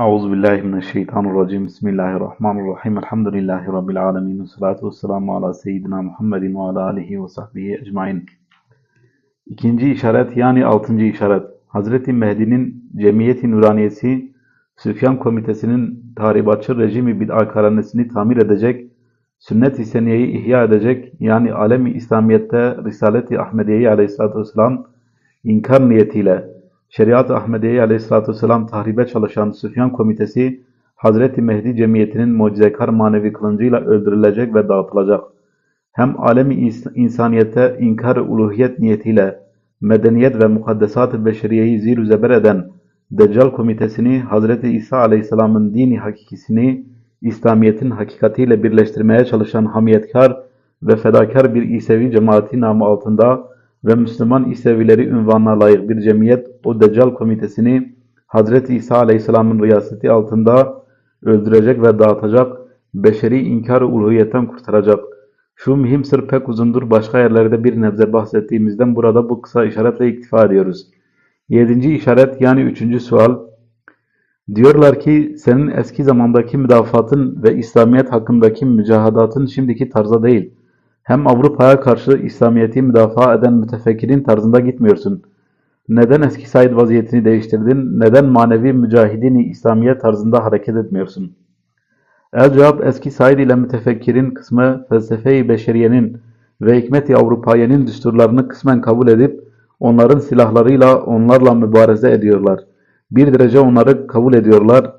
Euzu billahi mineşşeytanirracim. Bismillahirrahmanirrahim. Elhamdülillahi rabbil alamin. Salatu vesselamu ala seyyidina Muhammedin ve ala alihi ve sahbihi ecmaîn. İkinci işaret yani altıncı işaret. Hazreti Mehdi'nin Cemiyeti Nuraniyesi Süfyan Komitesi'nin tahribatçı rejimi bid'akarannesini tamir edecek, sünnet-i seniyeyi ihya edecek yani alemi İslamiyet'te Risalet-i Ahmediye'yi aleyhissalatü vesselam inkar niyetiyle Şeriat-ı Ahmediye'yi aleyhissalatü vesselam tahribe çalışan Süfyan Komitesi, Hazreti Mehdi Cemiyeti'nin mucizekar manevi kılıncıyla öldürülecek ve dağıtılacak. Hem alemi insaniyete inkar uluhiyet niyetiyle medeniyet ve mukaddesat-ı beşeriyeyi zir zeber eden Deccal Komitesini Hazreti İsa Aleyhisselam'ın dini hakikisini İslamiyet'in hakikatiyle birleştirmeye çalışan hamiyetkar ve fedakar bir İsevi cemaati namı altında ve Müslüman İsevileri ünvanına layık bir cemiyet o Deccal Komitesini Hazreti İsa Aleyhisselam'ın riyaseti altında öldürecek ve dağıtacak, beşeri inkar-ı uluhiyetten kurtaracak. Şu mühim sır pek uzundur, başka yerlerde bir nebze bahsettiğimizden burada bu kısa işaretle iktifa ediyoruz. Yedinci işaret yani üçüncü sual. Diyorlar ki senin eski zamandaki müdafatın ve İslamiyet hakkındaki mücahadatın şimdiki tarza değil. Hem Avrupa'ya karşı İslamiyet'i müdafaa eden mütefekkirin tarzında gitmiyorsun. Neden eski Said vaziyetini değiştirdin? Neden manevi mücahidini İslamiyet tarzında hareket etmiyorsun? El cevap eski Said ile mütefekkirin kısmı felsefe-i beşeriyenin ve hikmet-i Avrupayenin düsturlarını kısmen kabul edip onların silahlarıyla onlarla mübareze ediyorlar. Bir derece onları kabul ediyorlar.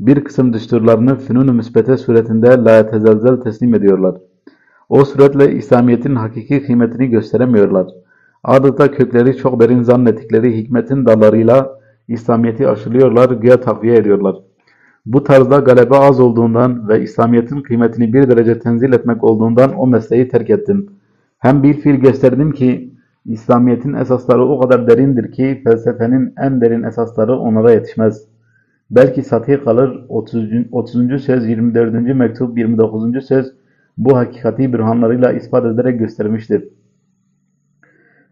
Bir kısım düsturlarını fünun-u müsbete suretinde la tezelzel teslim ediyorlar. O suretle İslamiyet'in hakiki kıymetini gösteremiyorlar. Adeta kökleri çok derin zannettikleri hikmetin dallarıyla İslamiyet'i aşılıyorlar, güya takviye ediyorlar. Bu tarzda galebe az olduğundan ve İslamiyet'in kıymetini bir derece tenzil etmek olduğundan o mesleği terk ettim. Hem bir fiil gösterdim ki İslamiyet'in esasları o kadar derindir ki felsefenin en derin esasları onlara yetişmez. Belki satih kalır 30. 30. söz 24. mektup 29. söz bu hakikati bürhanlarıyla ispat ederek göstermiştir.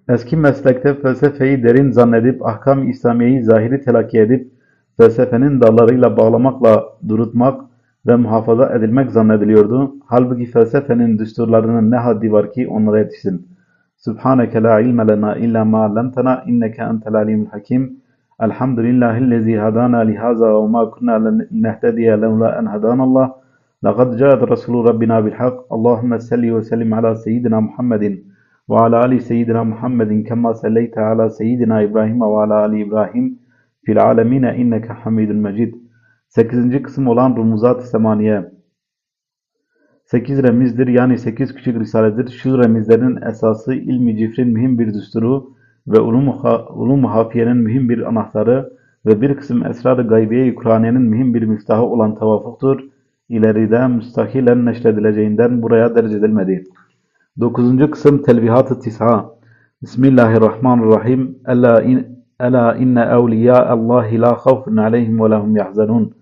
Eski meslekte felsefeyi derin zannedip ahkam-ı İslamiye'yi zahiri telakki edip felsefenin dallarıyla bağlamakla durutmak ve muhafaza edilmek zannediliyordu. Halbuki felsefenin düsturlarının ne haddi var ki onlara yetişsin. Subhaneke la ilme lena illa ma allamtana inneke entel alimul hakim. Elhamdülillahillezî hadana lihaza ve ma kunna linehtediye levla en hadanallah. لقد جاءت رسول ربنا بالحق اللهم صل وسلم على سيدنا محمد وعلى آل سيدنا محمد كما صليت على سيدنا إبراهيم وعلى آل إبراهيم في العالمين إنك حميد مجيد 8. kısım olan Rumuzat-ı Semaniye 8 remizdir yani 8 küçük risaledir. Şu remizlerin esası ilmi cifrin mühim bir düsturu ve ulum-u hafiyenin mühim bir anahtarı ve bir kısım esrar-ı gaybiye-i Kur'aniyenin mühim bir miftahı olan tavafuktur ileride müstakilen neşredileceğinden buraya derc edilmedi. Dokuzuncu kısım Telvihat-ı Tis'a Bismillahirrahmanirrahim Ela, in, Ela inne evliya Allahi la khawfun aleyhim ve lahum yahzanun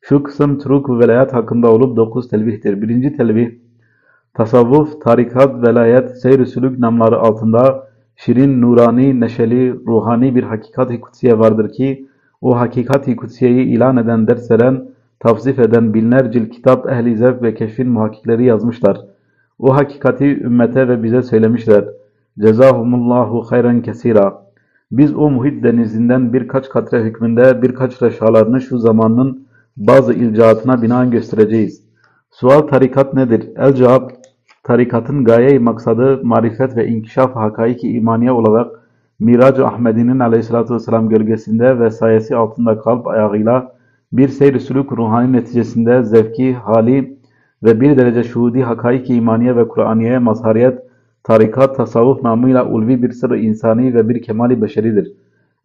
Şu kısım Turuk ve velayet hakkında olup dokuz telvihtir. Birinci telvih Tasavvuf, tarikat, velayet, seyr-i sülük namları altında şirin, nurani, neşeli, ruhani bir hakikat-i kutsiye vardır ki o hakikat-i kutsiyeyi ilan eden, ders tavsif eden binlerce kitap ehli zevk ve keşfin muhakkikleri yazmışlar. O hakikati ümmete ve bize söylemişler. Cezahumullahu hayran kesira. Biz o muhit denizinden birkaç katre hükmünde birkaç reşalarını şu zamanın bazı ilcaatına binaen göstereceğiz. Sual tarikat nedir? El cevap, tarikatın gaye maksadı marifet ve inkişaf hakaiki imaniye olarak Mirac-ı Ahmedi'nin aleyhissalatü vesselam gölgesinde ve sayesi altında kalp ayağıyla bir seyr-i sülük ruhani neticesinde zevki, hali ve bir derece şuhudi hakaik imaniye ve Kur'aniye mazhariyet, tarikat, tasavvuf namıyla ulvi bir sır insani ve bir kemali beşeridir.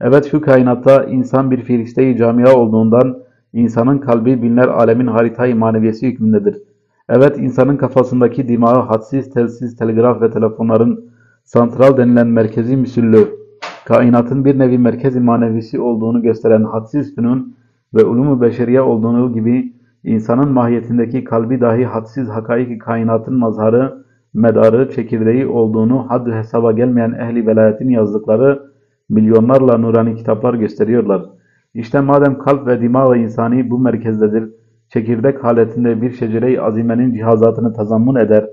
Evet şu kainatta insan bir firiste-i camia olduğundan insanın kalbi binler alemin haritayı maneviyesi hükmündedir. Evet insanın kafasındaki dimağı hadsiz, telsiz, telgraf ve telefonların santral denilen merkezi müsüllü, kainatın bir nevi merkezi manevisi olduğunu gösteren hadsiz fünun ve ulumu beşeriye olduğunu gibi insanın mahiyetindeki kalbi dahi hadsiz hakaiki kainatın mazharı, medarı, çekirdeği olduğunu haddi hesaba gelmeyen ehli velayetin yazdıkları milyonlarla nurani kitaplar gösteriyorlar. İşte madem kalp ve dimağ insani bu merkezdedir, çekirdek haletinde bir şecere-i azimenin cihazatını tazammun eder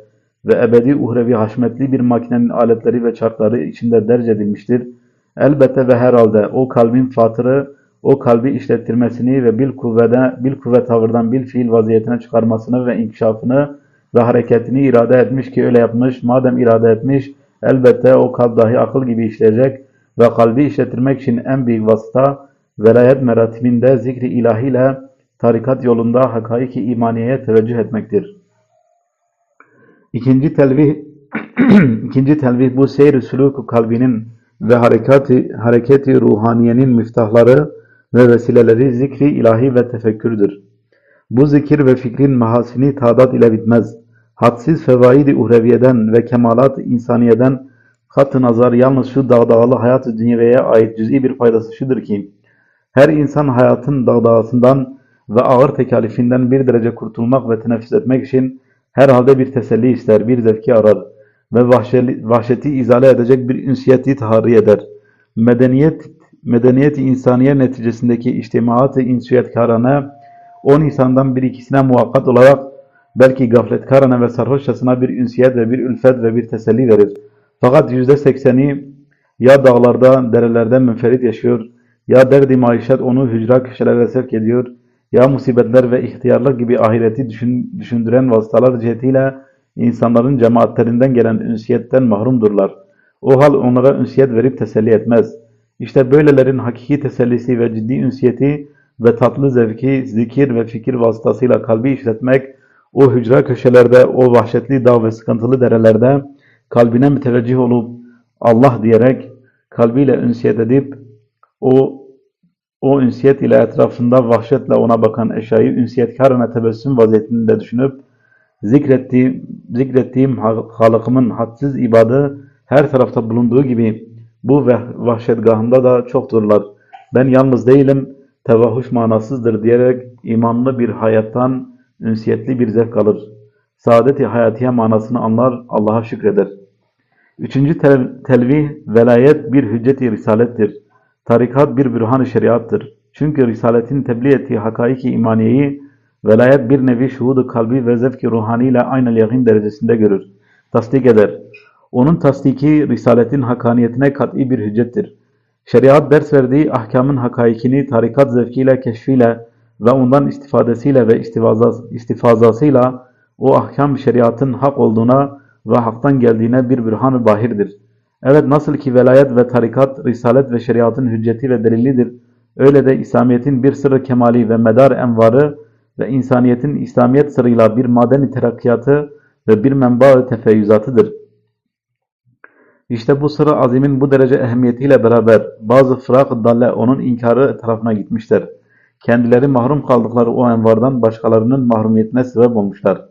ve ebedi uhrevi haşmetli bir makinenin aletleri ve çarkları içinde derc edilmiştir. Elbette ve herhalde o kalbin fatırı, o kalbi işlettirmesini ve bil kuvvede, bil kuvvet tavırdan bil fiil vaziyetine çıkarmasını ve inkişafını ve hareketini irade etmiş ki öyle yapmış. Madem irade etmiş, elbette o kalp dahi akıl gibi işleyecek ve kalbi işlettirmek için en büyük vasıta velayet meratibinde zikri ilahiyle tarikat yolunda hakaiki imaniyeye teveccüh etmektir. İkinci telvih ikinci telvih bu seyr-i kalbinin ve harekati, hareketi ruhaniyenin müftahları ve vesileleri zikri ilahi ve tefekkürdür. Bu zikir ve fikrin mahasini tadat ile bitmez. Hadsiz fevaidi uhreviyeden ve kemalat insaniyeden kat nazar yalnız şu dağdağalı hayat-ı dünyaya ait cüz'i bir faydası şudur ki, her insan hayatın dağdağasından ve ağır tekalifinden bir derece kurtulmak ve teneffüs etmek için herhalde bir teselli ister, bir zevki arar ve vahşeli, vahşeti izale edecek bir ünsiyeti taharri eder. Medeniyet, medeniyet insaniye neticesindeki içtimaat-ı insiyetkarane o insandan bir ikisine muvakkat olarak belki gafletkarane ve sarhoşçasına bir ünsiyet ve bir ülfet ve bir teselli verir. Fakat yüzde sekseni ya dağlarda, derelerde münferit yaşıyor, ya derdi maişet onu hücra köşelere sevk ediyor, ya musibetler ve ihtiyarlık gibi ahireti düşün, düşündüren vasıtalar cihetiyle insanların cemaatlerinden gelen ünsiyetten mahrumdurlar. O hal onlara ünsiyet verip teselli etmez. İşte böylelerin hakiki tesellisi ve ciddi ünsiyeti ve tatlı zevki, zikir ve fikir vasıtasıyla kalbi işletmek, o hücra köşelerde, o vahşetli dağ ve sıkıntılı derelerde kalbine müteveccih olup Allah diyerek kalbiyle ünsiyet edip o o ünsiyet ile etrafında vahşetle ona bakan eşyayı ünsiyetkarına tebessüm vaziyetinde düşünüp zikrettiğim, zikrettiğim Halık'ımın hadsiz ibadı her tarafta bulunduğu gibi bu vahşetgahında da çokturlar. Ben yalnız değilim, tevahuş manasızdır diyerek imanlı bir hayattan ünsiyetli bir zevk alır. Saadet-i hayatiye manasını anlar, Allah'a şükreder. Üçüncü tel telvih, velayet bir hüccet-i risalettir. Tarikat bir bürhan-ı şeriattır. Çünkü risaletin tebliğ ettiği hakaiki imaniyeyi velayet bir nevi şuhudu kalbi ve zevki ruhani ile aynı yakin derecesinde görür. Tasdik eder. Onun tasdiki risaletin hakaniyetine kat'i bir hüccettir. Şeriat ders verdiği ahkamın hakaikini tarikat zevkiyle, keşfiyle ve ondan istifadesiyle ve istifazasıyla o ahkam şeriatın hak olduğuna ve haktan geldiğine bir bürhan-ı bahirdir. Evet nasıl ki velayet ve tarikat, risalet ve şeriatın hücceti ve delilidir, öyle de İslamiyet'in bir sırrı kemali ve medar envarı ve insaniyetin İslamiyet sırrıyla bir maden-i terakkiyatı ve bir menba-ı tefeyyüzatıdır. İşte bu sırrı azimin bu derece ehemmiyetiyle beraber bazı fırak dalle onun inkarı tarafına gitmişler. Kendileri mahrum kaldıkları o envardan başkalarının mahrumiyetine sebep olmuşlar.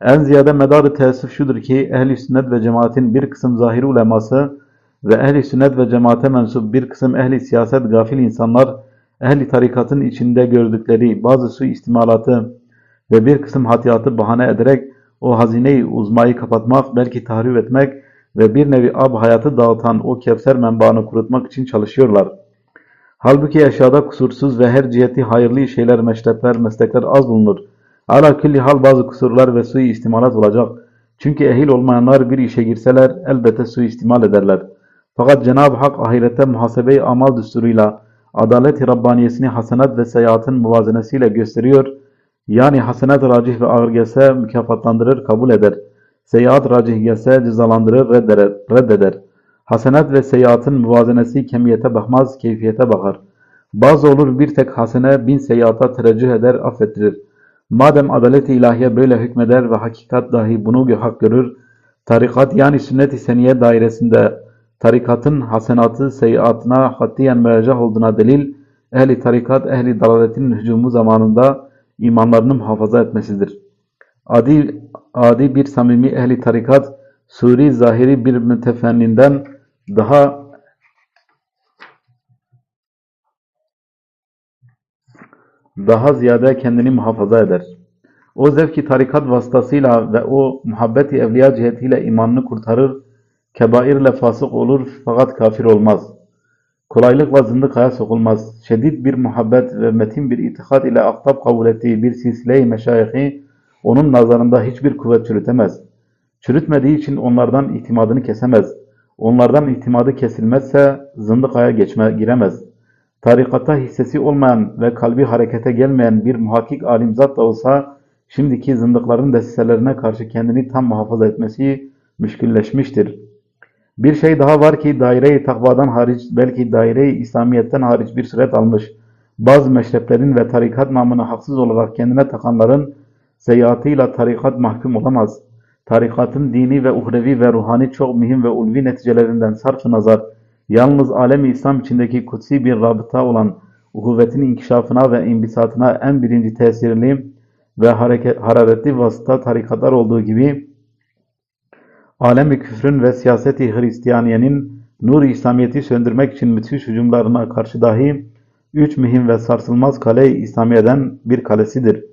En ziyade medarı teessüf şudur ki ehli sünnet ve cemaatin bir kısım zahiri uleması ve ehli sünnet ve cemaate mensup bir kısım ehli siyaset gafil insanlar ehli tarikatın içinde gördükleri bazı su istimalatı ve bir kısım hatiyatı bahane ederek o hazineyi uzmayı kapatmak, belki tahrif etmek ve bir nevi ab hayatı dağıtan o kevser menbaını kurutmak için çalışıyorlar. Halbuki aşağıda kusursuz ve her ciheti hayırlı şeyler, meşrepler, meslekler az bulunur. Ala külli hal bazı kusurlar ve sui istimalat olacak. Çünkü ehil olmayanlar bir işe girseler elbette sui istimal ederler. Fakat Cenab-ı Hak ahirette muhasebe-i amal düsturuyla adalet-i Rabbaniyesini hasenat ve seyahatın muvazenesiyle gösteriyor. Yani hasenat racih ve ağır gelse mükafatlandırır, kabul eder. Seyahat racih gelse cezalandırır, reddeder. Hasenat ve seyahatın muvazenesi kemiyete bakmaz, keyfiyete bakar. Bazı olur bir tek hasene bin seyahata tereccüh eder, affettirir. Madem adalet-i ilahiye böyle hükmeder ve hakikat dahi bunu hak görür, tarikat yani sünnet-i seniye dairesinde tarikatın hasenatı seyiatına hatiyen mercah olduğuna delil, ehli tarikat, ehli dalaletin hücumu zamanında imanlarını muhafaza etmesidir. Adi, adi bir samimi ehli tarikat, suri zahiri bir mütefenninden daha daha ziyade kendini muhafaza eder. O zevki tarikat vasıtasıyla ve o muhabbeti evliya cihetiyle imanını kurtarır, kebairle fasık olur fakat kafir olmaz. kolaylıkla zındıkaya sokulmaz. Şedid bir muhabbet ve metin bir itikat ile ahtap kabul ettiği bir silsile-i meşayihi onun nazarında hiçbir kuvvet çürütemez. Çürütmediği için onlardan itimadını kesemez. Onlardan itimadı kesilmezse zındıkaya geçme, giremez. Tarikatta hissesi olmayan ve kalbi harekete gelmeyen bir muhakkik alimzat da olsa şimdiki zındıkların desiselerine karşı kendini tam muhafaza etmesi müşkülleşmiştir. Bir şey daha var ki daire-i takvadan hariç belki daire-i İslamiyet'ten hariç bir suret almış bazı meşreplerin ve tarikat namını haksız olarak kendine takanların seyyiatıyla tarikat mahkum olamaz. Tarikatın dini ve uhrevi ve ruhani çok mühim ve ulvi neticelerinden sarf nazar yalnız alemi İslam içindeki kutsi bir rabıta olan uhuvvetin inkişafına ve imbisatına en birinci tesirli ve hareket, hararetli vasıta tarikatlar olduğu gibi alemi küfrün ve siyaseti Hristiyaniyenin nur-i İslamiyet'i söndürmek için müthiş hücumlarına karşı dahi üç mühim ve sarsılmaz kale-i İslamiye'den bir kalesidir.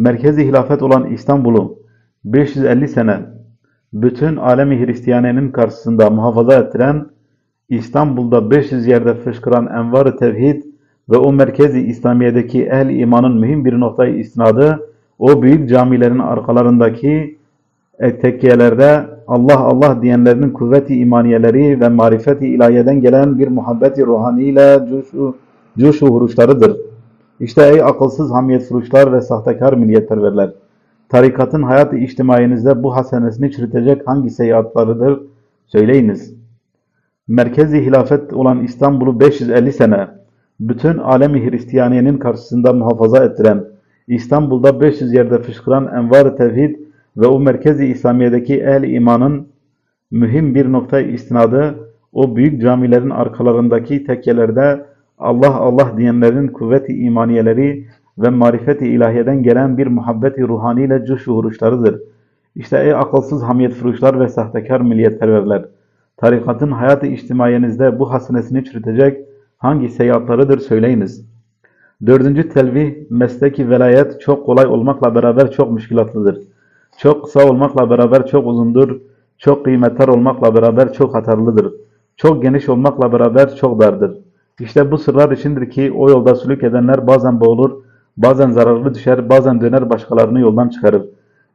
Merkezi hilafet olan İstanbul'u 550 sene bütün alemi Hristiyaniyenin karşısında muhafaza ettiren İstanbul'da 500 yerde fışkıran envar-ı tevhid ve o merkezi İslamiye'deki ehl imanın mühim bir noktayı istinadı, o büyük camilerin arkalarındaki tekkiyelerde Allah Allah diyenlerin kuvveti imaniyeleri ve marifeti ilahiyeden gelen bir muhabbeti ruhaniyle cuşu, cuşu huruşlarıdır. İşte ey akılsız hamiyet furuşlar ve sahtekar milliyetperverler! Tarikatın hayat-ı içtimaiyenizde bu hasenesini çürütecek hangi seyahatlarıdır? Söyleyiniz. Merkezi hilafet olan İstanbul'u 550 sene bütün alemi Hristiyaniyenin karşısında muhafaza ettiren, İstanbul'da 500 yerde fışkıran envar-ı tevhid ve o merkezi İslamiye'deki ehl imanın mühim bir nokta istinadı, o büyük camilerin arkalarındaki tekkelerde Allah Allah diyenlerin kuvveti imaniyeleri ve marifeti ilahiyeden gelen bir muhabbeti ruhaniyle cuşu huruşlarıdır. İşte ey akılsız hamiyet furuşlar ve sahtekar milliyetperverler! Tarikatın hayat-ı içtimaiyenizde bu hasenesini çürütecek hangi seyahatlarıdır söyleyiniz. Dördüncü telvih, mesleki velayet çok kolay olmakla beraber çok müşkilatlıdır. Çok kısa olmakla beraber çok uzundur. Çok kıymetli olmakla beraber çok hatarlıdır. Çok geniş olmakla beraber çok dardır. İşte bu sırlar içindir ki o yolda sülük edenler bazen boğulur, bazen zararlı düşer, bazen döner başkalarını yoldan çıkarır.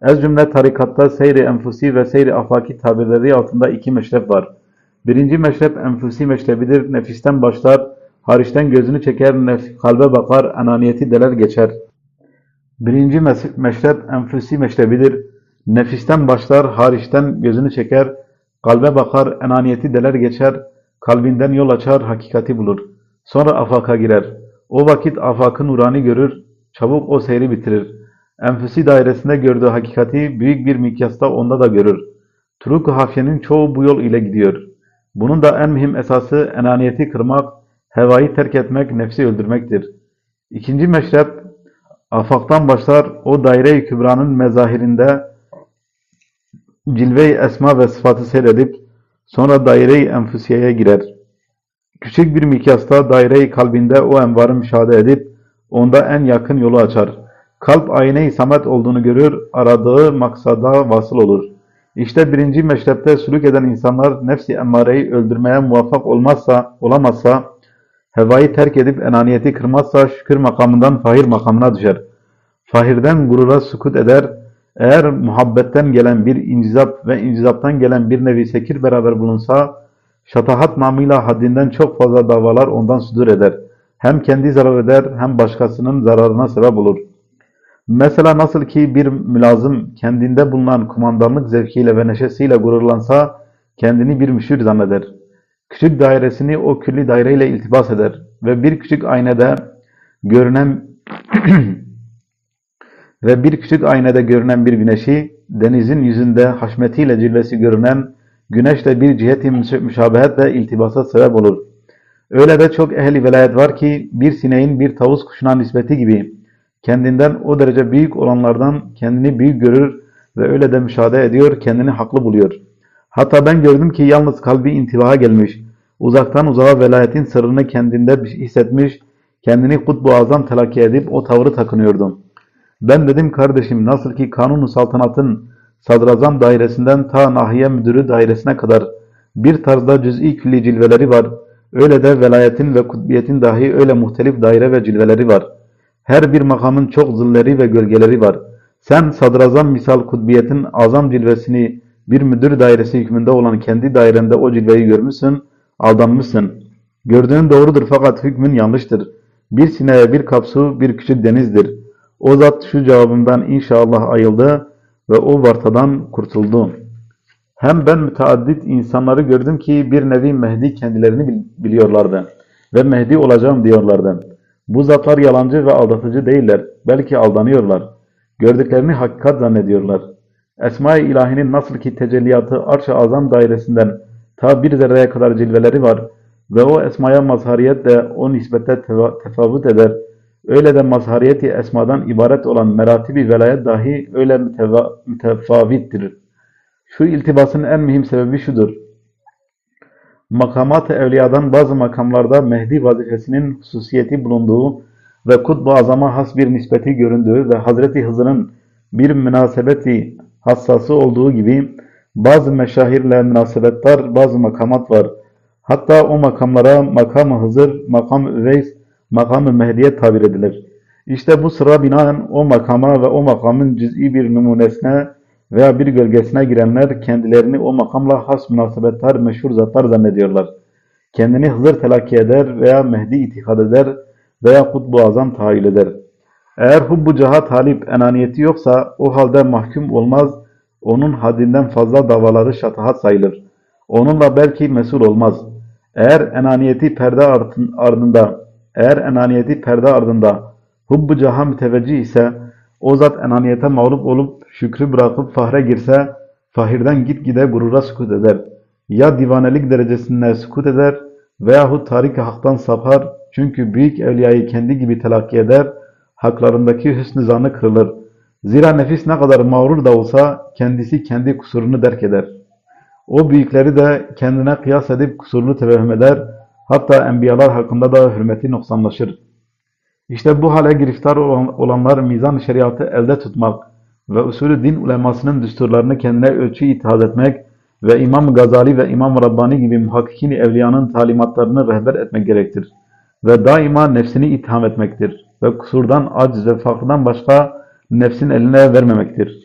Ez cümle tarikatta seyri enfusi ve seyri afaki tabirleri altında iki meşrep var. Birinci meşrep enfusi meşrebidir, nefisten başlar, hariçten gözünü çeker, nef kalbe bakar, enaniyeti deler geçer. Birinci meşrep enfusi meşrebidir, nefisten başlar, hariçten gözünü çeker, kalbe bakar, enaniyeti deler geçer, kalbinden yol açar, hakikati bulur. Sonra afaka girer. O vakit afakı nurani görür, çabuk o seyri bitirir. Enfüsi dairesinde gördüğü hakikati büyük bir mikyasta onda da görür. Turuk-ı hafiyenin çoğu bu yol ile gidiyor. Bunun da en mühim esası enaniyeti kırmak, hevayı terk etmek, nefsi öldürmektir. İkinci meşrep, afaktan başlar o daire-i kübranın mezahirinde cilve-i esma ve sıfatı seyredip sonra daire-i enfüsiyeye girer. Küçük bir mikyasta daire-i kalbinde o envarı müşahede edip onda en yakın yolu açar. Kalp ayne-i samet olduğunu görür, aradığı maksada vasıl olur. İşte birinci meşrepte sülük eden insanlar nefsi emmareyi öldürmeye muvaffak olmazsa, olamazsa, hevayı terk edip enaniyeti kırmazsa şükür makamından fahir makamına düşer. Fahirden gurura sukut eder, eğer muhabbetten gelen bir incizap ve incizaptan gelen bir nevi sekir beraber bulunsa, şatahat namıyla haddinden çok fazla davalar ondan sudur eder. Hem kendi zarar eder hem başkasının zararına sebep olur. Mesela nasıl ki bir mülazım kendinde bulunan kumandanlık zevkiyle ve neşesiyle gururlansa kendini bir müşir zanneder. Küçük dairesini o külli daireyle iltibas eder ve bir küçük aynada görünen ve bir küçük aynada görünen bir güneşi denizin yüzünde haşmetiyle cilvesi görünen güneşle bir ciheti müşabehetle iltibasa sebep olur. Öyle de çok ehli velayet var ki bir sineğin bir tavus kuşuna nispeti gibi kendinden o derece büyük olanlardan kendini büyük görür ve öyle de müşahede ediyor, kendini haklı buluyor. Hatta ben gördüm ki yalnız kalbi intibaha gelmiş, uzaktan uzağa velayetin sırrını kendinde hissetmiş, kendini kutbu azam telakki edip o tavrı takınıyordum. Ben dedim kardeşim nasıl ki kanun saltanatın sadrazam dairesinden ta nahiye müdürü dairesine kadar bir tarzda cüz'i külli cilveleri var. Öyle de velayetin ve kutbiyetin dahi öyle muhtelif daire ve cilveleri var. Her bir makamın çok zilleri ve gölgeleri var. Sen sadrazam misal kutbiyetin azam cilvesini bir müdür dairesi hükmünde olan kendi dairende o cilveyi görmüşsün, aldanmışsın. Gördüğün doğrudur fakat hükmün yanlıştır. Bir sineye bir kapsu bir küçük denizdir. O zat şu cevabımdan inşallah ayıldı ve o vartadan kurtuldu. Hem ben müteaddit insanları gördüm ki bir nevi Mehdi kendilerini bil- biliyorlardı ve Mehdi olacağım diyorlardı. Bu zatlar yalancı ve aldatıcı değiller, belki aldanıyorlar. Gördüklerini hakikat zannediyorlar. Esma-i İlahi'nin nasıl ki tecelliyatı arş-ı azam dairesinden ta bir zerreye kadar cilveleri var ve o esmaya mazhariyet de o nispette tefavüt eder. Öyle de mazhariyeti esmadan ibaret olan meratibi velayet dahi öyle mütefavittir. Şu iltibasın en mühim sebebi şudur. Makamat-ı evliyadan bazı makamlarda Mehdi vazifesinin hususiyeti bulunduğu ve kutbu azama has bir nispeti göründüğü ve Hazreti Hızır'ın bir münasebeti hassası olduğu gibi bazı meşahirle münasebetler bazı makamat var. Hatta o makamlara makam-ı Hızır, makam-ı Üveys, makam-ı Mehdiye tabir edilir. İşte bu sıra binaen o makama ve o makamın cüz'i bir numunesine veya bir gölgesine girenler kendilerini o makamla has münasebetler, meşhur zatlar zannediyorlar. Kendini Hızır telakki eder veya Mehdi itikad eder veya Kutbu Azam tahayyül eder. Eğer hubbu caha talip enaniyeti yoksa o halde mahkum olmaz, onun haddinden fazla davaları şatahat sayılır. Onunla belki mesul olmaz. Eğer enaniyeti perde ardın- ardında, eğer enaniyeti perde ardında hubbu caha müteveccih ise o zat enaniyete mağlup olup şükrü bırakıp fahre girse fahirden gitgide gurura sükut eder. Ya divanelik derecesinde sükut eder veyahut tarik-i haktan sapar çünkü büyük evliyayı kendi gibi telakki eder, haklarındaki hüsnü zanı kırılır. Zira nefis ne kadar mağrur da olsa kendisi kendi kusurunu derk eder. O büyükleri de kendine kıyas edip kusurunu tevehüm eder, hatta enbiyalar hakkında da hürmeti noksanlaşır. İşte bu hale giriftar olan- olanlar mizan şeriatı elde tutmak ve usulü din ulemasının düsturlarını kendine ölçü ithaz etmek ve İmam Gazali ve İmam Rabbani gibi muhakkikin evliyanın talimatlarını rehber etmek gerektir. Ve daima nefsini itham etmektir. Ve kusurdan, aciz ve fakrdan başka nefsin eline vermemektir.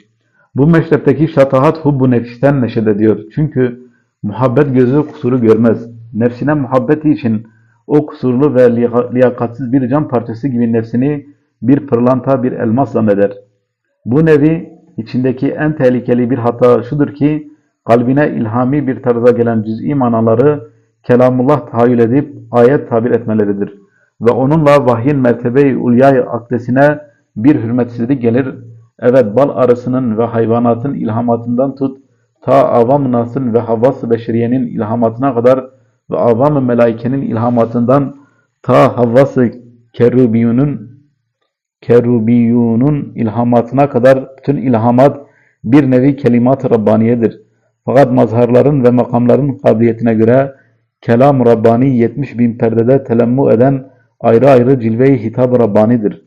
Bu meşrepteki şatahat hubbu nefisten neşet ediyor. Çünkü muhabbet gözü kusuru görmez. Nefsine muhabbeti için o kusurlu ve liya- liyakatsiz bir cam parçası gibi nefsini bir pırlanta, bir elmas zanneder. Bu nevi içindeki en tehlikeli bir hata şudur ki kalbine ilhami bir tarza gelen cüz'i manaları kelamullah tahayyül edip ayet tabir etmeleridir. Ve onunla vahyin mertebe-i ulyay akdesine bir hürmetsizlik gelir. Evet bal arısının ve hayvanatın ilhamatından tut ta avam nasın ve havas-ı beşeriyenin ilhamatına kadar ve avam-ı melaikenin ilhamatından ta havas-ı kerubiyunun kerubiyunun ilhamatına kadar bütün ilhamat bir nevi kelimat-ı Rabbaniyedir. Fakat mazharların ve makamların kabiliyetine göre kelam-ı Rabbani 70 bin perdede telemmu eden ayrı ayrı cilve-i hitab-ı Rabbanidir.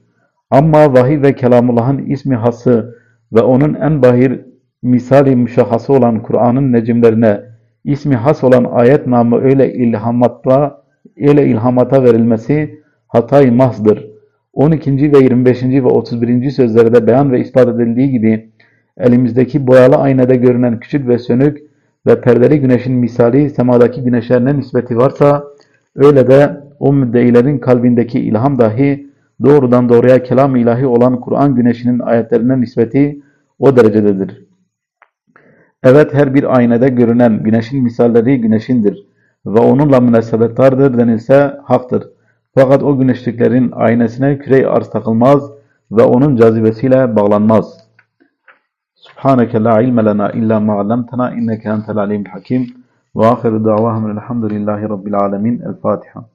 Ama vahiy ve kelamullahın ismi hası ve onun en bahir misali müşahhası olan Kur'an'ın necimlerine ismi has olan ayet namı öyle ilhamatla öyle ilhamata verilmesi hatay mahzdır. 12. ve 25. ve 31. sözlerde beyan ve ispat edildiği gibi elimizdeki boyalı aynada görünen küçük ve sönük ve perdeli güneşin misali semadaki güneşe ne nispeti varsa öyle de o müddeilerin kalbindeki ilham dahi doğrudan doğruya kelam ilahi olan Kur'an güneşinin ayetlerine nispeti o derecededir. Evet her bir aynada görünen güneşin misalleri güneşindir ve onunla münasebettardır denilse haktır. Fakat o güneşliklerin aynesine küre-i arz takılmaz ve onun cazibesiyle bağlanmaz. Subhaneke la ilme lena illa ma allamtena inneke entel alimul hakim ve ahiru davahum elhamdülillahi rabbil alemin. El Fatiha.